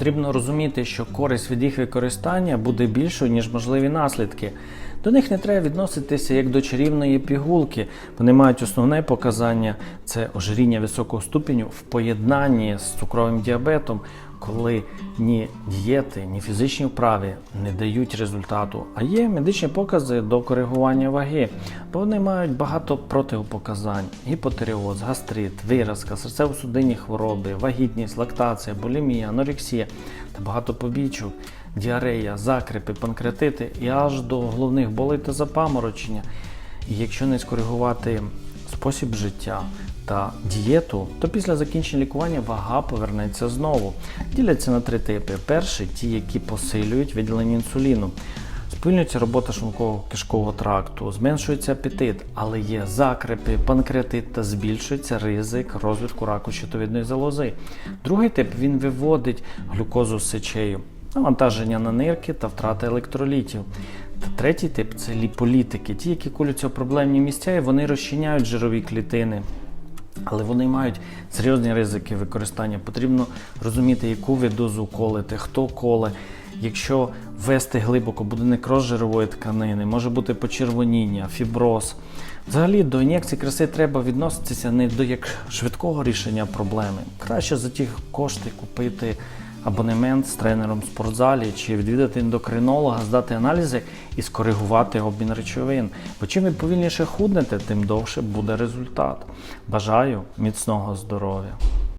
Потрібно розуміти, що користь від їх використання буде більшою, ніж можливі наслідки. До них не треба відноситися як до чарівної пігулки. Вони мають основне показання це ожиріння високого ступеню в поєднанні з цукровим діабетом, коли ні дієти, ні фізичні вправи не дають результату. А є медичні покази до коригування ваги, бо вони мають багато протипоказань: гіпотереоз, гастрит, виразка, серцево-судинні хвороби, вагітність, лактація, булімія, анорексія та багато побічок, діарея, закрипи, панкреатити і аж до головних болей та запаморочення. І якщо не скоригувати спосіб життя та дієту, то після закінчення лікування вага повернеться знову. Діляться на три типи: перший ті, які посилюють виділення інсуліну. Сповільнюється робота шлунково кишкового тракту, зменшується апетит, але є закрепи, панкреатит та збільшується ризик розвитку раку щитовидної залози. Другий тип він виводить глюкозу з сечею, навантаження на нирки та втрата електролітів. Та третій тип це ліполітики, ті, які колються в проблемні місця, і вони розчиняють жирові клітини. Але вони мають серйозні ризики використання. Потрібно розуміти, яку ви дозу колите, хто коле. Якщо ввести глибоко, буде некроз жирової тканини, може бути почервоніння, фіброз. Взагалі до ін'єкцій краси треба відноситися не до як швидкого рішення проблеми. Краще за ті кошти купити абонемент з тренером в спортзалі чи відвідати ендокринолога, здати аналізи і скоригувати обмін речовин. Бо чим ви повільніше худнете, тим довше буде результат. Бажаю міцного здоров'я!